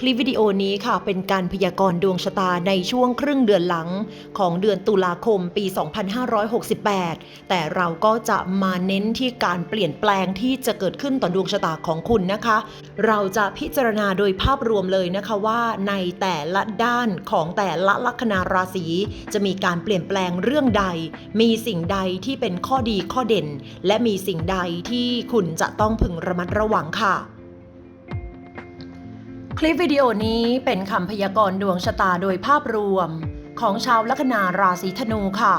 คลิปวิดีโอนี้ค่ะเป็นการพยากรณ์ดวงชะตาในช่วงครึ่งเดือนหลังของเดือนตุลาคมปี 2568 แต่เราก็จะมาเน้นที่การเปลี่ยนแปลงที่จะเกิดขึ้นต่อดวงชะตาของคุณนะคะ เราจะพิจารณาโดยภาพรวมเลยนะคะว่าในแต่ละด้านของแต่ละลัคนาราศีจะมีการเปลี่ยนแปลงเรื่องใด มีสิ่งใดที่เป็นข้อดีข้อเด่น และมีสิ่งใดที่คุณจะต้องพึงระมัดระวังค่ะ คลิปวิดีโอนี้เป็นคำพยากรณ์ดวงชะตาโดยภาพรวม ของชาวลัคนาราศีธนูค่ะ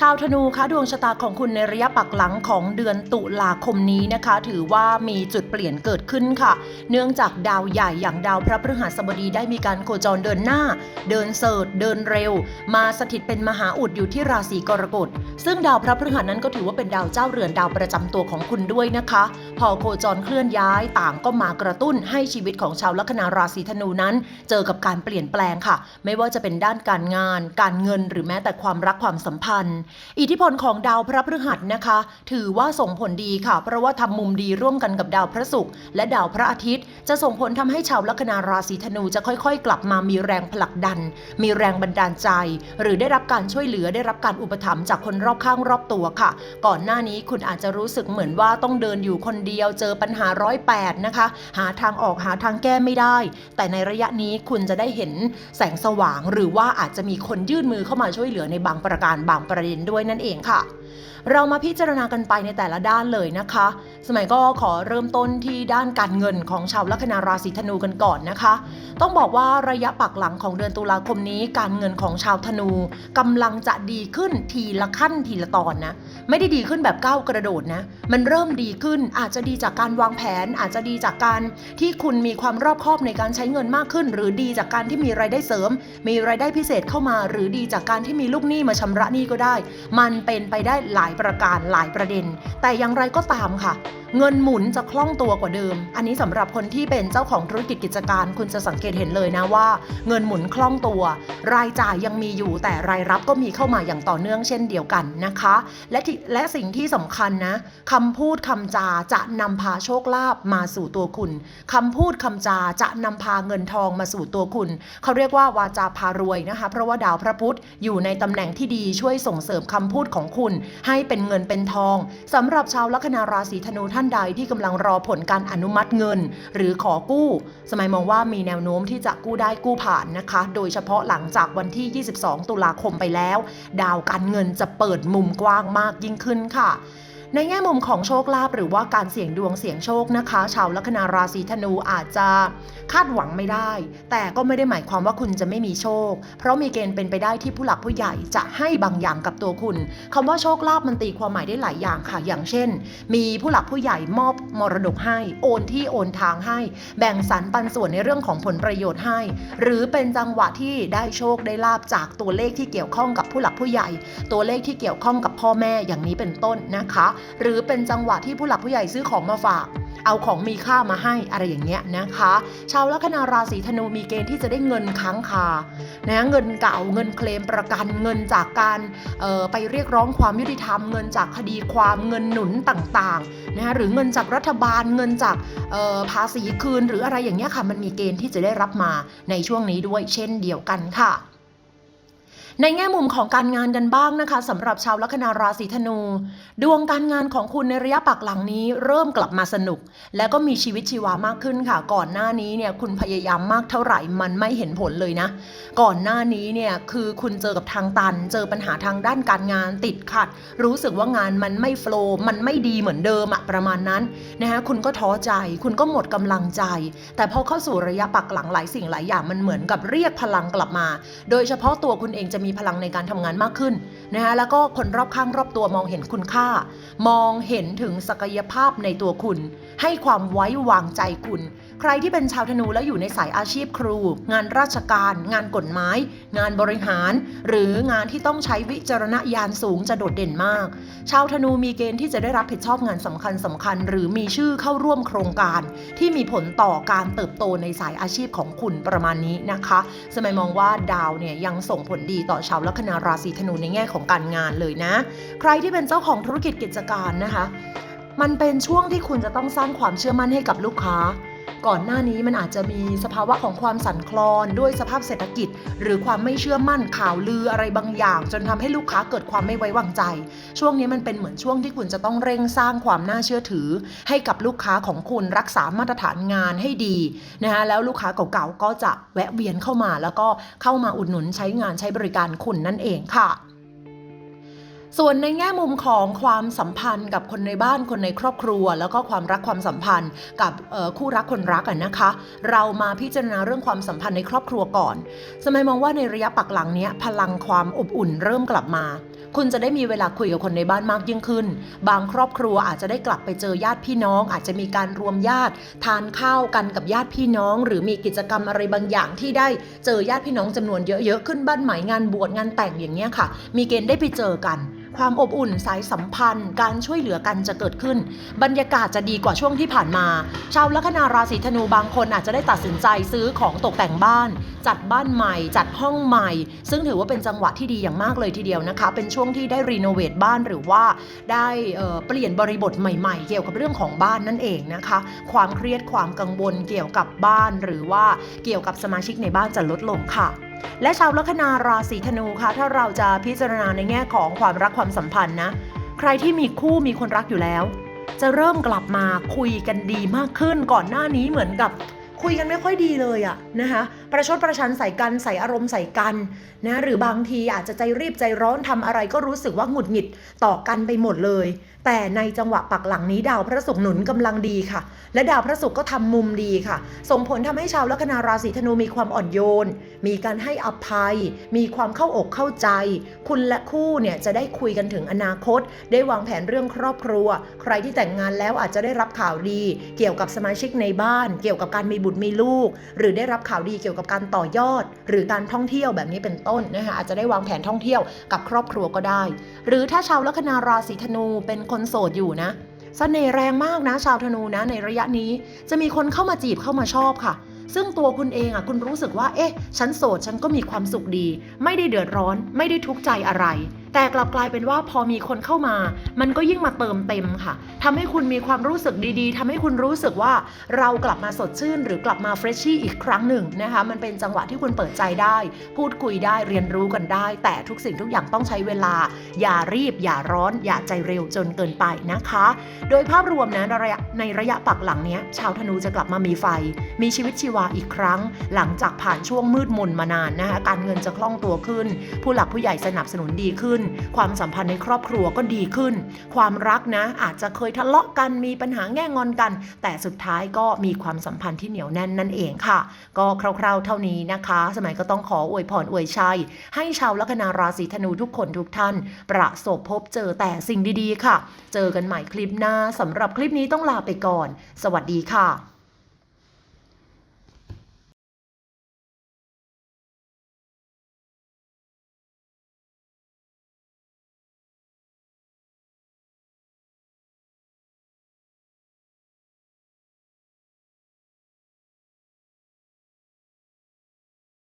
ชาวธนูคะดวงชะตาของคุณในระยะปักหลังของเดือนตุลาคมนี้นะคะ ถือว่ามีจุดเปลี่ยนเกิดขึ้นค่ะ เนื่องจากดาวใหญ่อย่างดาวพระพฤหัสบดีได้มีการโคจรเดินหน้า เดินเสิร์ชเดินเร็ว มาสถิตเป็นมหาอุดอยู่ที่ราศีกรกฎซึ่งดาวพระพฤหัสนั้นก็ถือว่าเป็นดาวเจ้าเรือนดาวประจำตัวของคุณด้วยนะคะ พอโคจรเคลื่อนย้ายต่างก็มากระตุ้นให้ชีวิตของชาวลัคนาราศีธนูนั้น เจอกับการเปลี่ยนแปลงค่ะ ไม่ว่าจะเป็นด้านการงาน การเงินหรือแม้แต่ความรักความสัมพันธ์อิทธิพลของดาวพระพฤหัสนะคะ ถือว่าส่งผลดีค่ะ เพราะว่าทำมุมดีร่วมกันกับดาวพระศุกร์และดาวพระอาทิตย์ จะส่งผลทำให้ชาวลัคนาราศีธนูจะค่อยๆ กลับมามีแรงผลักดัน มีแรงบันดาลใจ หรือได้รับการช่วยเหลือได้รับการอุปถัมภ์จากคนรอบข้างรอบตัวค่ะ ก่อนหน้านี้คุณอาจจะรู้สึกเหมือนว่าต้องเดินอยู่คนเดียวเจอปัญหาร้อยแปดนะคะ หาทางออกหาทางแก้ไม่ได้ แต่ในระยะนี้คุณจะได้เห็นแสงสว่าง หรือว่าอาจจะมีคนยื่นมือเข้ามาช่วยเหลือในบางประการบางประเด็นด้วยนั่นเองค่ะ เรามาพิจารณากันไปในแต่ละด้านเลยนะคะ สมัยก็ขอเริ่มต้นที่ด้านการเงินของชาวลัคนาราศีธนูกันก่อนนะคะ ต้องบอกว่าระยะปักหลังของเดือนตุลาคมนี้ การเงินของชาวธนูกำลังจะดีขึ้นทีละขั้นทีละตอนนะ ไม่ได้ดีขึ้นแบบก้าวกระโดดนะ มันเริ่มดีขึ้นอาจจะดีจากการวางแผน อาจจะดีจากการที่คุณมีความรอบคอบในการใช้เงินมากขึ้น หรือดีจากการที่มีรายได้เสริม มีรายได้พิเศษเข้ามา หรือดีจากการที่มีลูกหนี้มาชำระหนี้ก็ได้ มันเป็นไปได้หลายประการหลายประเด็น แต่อย่างไรก็ตามค่ะ เงินหมุนจะคล่องตัวกว่าเดิม อันนี้สำหรับคนที่เป็นเจ้าของธุรกิจกิจการ คุณจะสังเกตเห็นเลยนะว่า เงินหมุนคล่องตัว รายจ่ายยังมีอยู่แต่รายรับก็มีเข้ามาอย่างต่อเนื่องเช่นเดียวกันนะคะ และและสิ่งที่สำคัญนะคำพูดคำจาจะนำพาโชคลาภมาสู่ตัวคุณคำพูดคำจาจะนำพาเงินทองมาสู่ตัวคุณ เขาเรียกว่าวาจาพารวยนะคะ เพราะว่าดาวพระพุธอยู่ในตำแหน่งที่ดีช่วยส่งเสริมคำพูดของคุณ ให้เป็นเงินเป็นทองสำหรับชาวลัคนาราศีธนูท่านใดที่กำลังรอผลการอนุมัติเงิน หรือขอกู้ สมัยมองว่ามีแนวโน้มที่จะกู้ได้กู้ผ่านนะคะ โดยเฉพาะหลังจากวันที่ 22 ตุลาคมไปแล้ว ดาวการเงินจะเปิดมุมกว้างมากยิ่งขึ้นค่ะ ในแง่มุมของโชคลาภหรือว่าการเสี่ยงดวงเสี่ยงโชคนะคะ ชาวลัคนาราศีธนูอาจจะคาดหวังไม่ได้ แต่ก็ไม่ได้หมายความว่าคุณจะไม่มีโชค เพราะมีเกณฑ์เป็นไปได้ที่ผู้หลักผู้ใหญ่จะให้บางอย่างกับตัวคุณคำว่าโชคลาภมันตีความหมายได้หลายอย่างค่ะ อย่างเช่น มีผู้หลักผู้ใหญ่มอบมรดกให้ โอนที่โอนทางให้ แบ่งสรรปันส่วนในเรื่องของผลประโยชน์ให้ หรือเป็นจังหวะที่ได้โชคได้ลาบจากตัวเลขที่เกี่ยวข้องกับผู้หลักผู้ใหญ่ ตัวเลขที่เกี่ยวข้องกับพ่อแม่อย่างนี้เป็นต้นนะคะหรือเป็นจังหวะที่ผู้หลักผู้ใหญ่ซื้อของมาฝาก เอาของมีค่ามาให้อะไรอย่างเงี้ยนะคะ ชาวลัคนาราศีธนูมีเกณฑ์ที่จะได้เงินค้างคานะเงินเก่าเงินเคลมประกันเงินจากการออไปเรียกร้องความยุติธรรม เงินจากคดีความเงินหนุนต่างๆนะคะหรือเงินจากรัฐบาลเงินจากออภาษีคืน หรืออะไรอย่างเงี้ยค่ะมันมีเกณฑ์ที่จะได้รับมาในช่วงนี้ด้วยเช่นเดียวกันค่ะ ในแง่มุมของการงานกันบ้างนะคะสำหรับชาวลัคนาราศีธนู ดวงการงานของคุณในระยะปักหลังนี้ เริ่มกลับมาสนุก และก็มีชีวิตชีวามากขึ้นค่ะ ก่อนหน้านี้เนี่ยคุณพยายามมากเท่าไหร่มันไม่เห็นผลเลยนะ ก่อนหน้านี้เนี่ยคือคุณเจอกับทางตัน เจอปัญหาทางด้านการงานติดขัด รู้สึกว่างานมันไม่โฟล์มันไม่ดีเหมือนเดิมอะประมาณนั้นนะคะคุณก็ท้อใจ คุณก็หมดกำลังใจ แต่พอเข้าสู่ระยะปักหลังหลายสิ่งหลายอย่างมันเหมือนกับเรียกพลังกลับมา โดยเฉพาะตัวคุณเองจะมีีพลังในการทำงานมากขึ้นนะคะแล้วก็คนรอบข้างรอบตัวมองเห็นคุณค่า มองเห็นถึงศักยภาพในตัวคุณ ให้ความไว้วางใจคุณ ใครที่เป็นชาวธนูแล้วอยู่ในสายอาชีพครู งานราชการ งานกฎหมาย งานบริหาร หรืองานที่ต้องใช้วิจารณญาณสูงจะโดดเด่นมาก ชาวธนูมีเกณฑ์ที่จะได้รับผิดชอบงานสำคัญสำคัญ หรือมีชื่อเข้าร่วมโครงการ ที่มีผลต่อการเติบโตในสายอาชีพของคุณประมาณนี้นะคะ สมัยมองว่าดาวเนี่ยยังส่งผลดีต่อชาวลัคนาราศีธนูในแง่ของการงานเลยนะ ใครที่เป็นเจ้าของธุรกิจกิจการนะคะ มันเป็นช่วงที่คุณจะต้องสร้างความเชื่อมั่นให้กับลูกค้า ก่อนหน้านี้มันอาจจะมีสภาวะของความสั่นคลอนด้วยสภาพเศรษฐกิจ หรือความไม่เชื่อมั่นข่าวลืออะไรบางอย่าง จนทำให้ลูกค้าเกิดความไม่ไว้วางใจ ช่วงนี้มันเป็นเหมือนช่วงที่คุณจะต้องเร่งสร้างความน่าเชื่อถือ ให้กับลูกค้าของคุณรักษามาตรฐานงานให้ดีนะคะแล้วลูกค้าเก่าๆก็จะแวะเวียนเข้ามา แล้วก็เข้ามาอุดหนุนใช้งานใช้บริการคุณนั่นเองค่ะ ส่วนในแง่มุมของความสัมพันธ์กับคนในบ้านคนในครอบครัว แล้วก็ความรักความสัมพันธ์กับคู่รักคนรักกันนะคะ เรามาพิจารณาเรื่องความสัมพันธ์ในครอบครัวก่อน สมัยมองว่าในระยะปักหลังเนี้ยพลังความอบอุ่นเริ่มกลับมา คุณจะได้มีเวลาคุยกับคนในบ้านมากยิ่งขึ้น บางครอบครัวอาจจะได้กลับไปเจอญาติพี่น้อง อาจจะมีการรวมญาติ ทานข้าวกันกับญาติพี่น้อง หรือมีกิจกรรมอะไรบางอย่างที่ได้เจอญาติพี่น้องจำนวนเยอะๆขึ้นบ้านใหม่งานบวชงานแต่งอย่างเงี้ยค่ะ มีเกณฑ์ได้ไปเจอกัน ความอบอุ่นสายสัมพันธ์ การช่วยเหลือกันจะเกิดขึ้น บรรยากาศจะดีกว่าช่วงที่ผ่านมา ชาวลัคนาราศีธนูบางคนอาจจะได้ตัดสินใจซื้อของตกแต่งบ้าน จัดบ้านใหม่ จัดห้องใหม่ ซึ่งถือว่าเป็นจังหวะที่ดีอย่างมากเลยทีเดียวนะคะ เป็นช่วงที่ได้รีโนเวทบ้านหรือว่าได้เปลี่ยนบริบทใหม่ๆ เกี่ยวกับเรื่องของบ้านนั่นเองนะคะ ความเครียดความกังวลเกี่ยวกับบ้าน หรือว่าเกี่ยวกับสมาชิกในบ้านจะลดลงค่ะและชาวลัคนาราศีธนูค่ะถ้าเราจะพิจารณาในแง่ของความรักความสัมพันธ์นะ ใครที่มีคู่มีคนรักอยู่แล้ว จะเริ่มกลับมาคุยกันดีมากขึ้นก่อนหน้านี้เหมือนกับ คุยกันไม่ค่อยดีเลยอะนะคะประชดประชันใส่กันใส่อารมณ์ใส่กันนะหรือบางทีอาจจะใจรีบใจร้อนทำอะไรก็รู้สึกว่าหงุดหงิดต่อกันไปหมดเลย แต่ในจังหวะปักหลังนี้ดาวพระศุกร์หนุนกำลังดีค่ะ และดาวพระศุกร์ก็ทำมุมดีค่ะ ส่งผลทำให้ชาวลัคนาราศีธนูมีความอ่อนโยน มีการให้อภัย มีความเข้าอกเข้าใจ คุณและคู่เนี่ยจะได้คุยกันถึงอนาคต ได้วางแผนเรื่องครอบครัว ใครที่แต่งงานแล้วอาจจะได้รับข่าวดี เกี่ยวกับสมาชิกในบ้าน เกี่ยวกับการมีบุตรมีลูก หรือได้รับข่าวดีเกี่ยวกับการต่อยอด หรือการท่องเที่ยวแบบนี้เป็นต้นนะคะอาจจะได้วางแผนท่องเที่ยวกับครอบครัวก็ได้ หรือถ้าชาวลัคนาราศีธนูเป็นคนโสดอยู่นะเสน่ห์แรงมากนะชาวธนูนะในระยะนี้จะมีคนเข้ามาจีบเข้ามาชอบค่ะ ซึ่งตัวคุณเองอะคุณรู้สึกว่า เอ๊ะ ฉันโสดฉันก็มีความสุขดี ไม่ได้เดือดร้อน ไม่ได้ทุกข์ใจอะไรแต่กลับกลายเป็นว่าพอมีคนเข้ามา มันก็ยิ่งมาเติมเต็มค่ะทำให้คุณมีความรู้สึกดีๆทำให้คุณรู้สึกว่าเรากลับมาสดชื่น หรือกลับมาเฟรชชี่อีกครั้งหนึ่งนะคะ มันเป็นจังหวะที่คุณเปิดใจได้ พูดคุยได้เรียนรู้กันได้ แต่ทุกสิ่งทุกอย่างต้องใช้เวลา อย่ารีบ อย่าร้อน อย่าใจเร็วจนเกินไปนะคะ โดยภาพรวมนะในระยะในระยะปักหลังเนี้ยชาวธนูจะกลับมามีไฟ มีชีวิตชีวาอีกครั้ง หลังจากผ่านช่วงมืดมนมานานนะคะการเงินจะคล่องตัวขึ้น ผู้หลักผู้ใหญ่สนับสนุนดีขึ้นความสัมพันธ์ในครอบครัวก็ดีขึ้น ความรักนะ อาจจะเคยทะเลาะกันมีปัญหาแง่งอนกัน แต่สุดท้ายก็มีความสัมพันธ์ที่เหนียวแน่นนั่นเองค่ะ ก็คร่าว ๆ เท่านี้นะคะ สมัยก็ต้องขออวยพรอวยชัย ให้ชาวลัคนาราศีธนูทุกคนทุกท่าน ประสบพบเจอแต่สิ่งดีๆ ค่ะ เจอกันใหม่คลิปหน้าสำหรับคลิปนี้ต้องลาไปก่อน สวัสดีค่ะ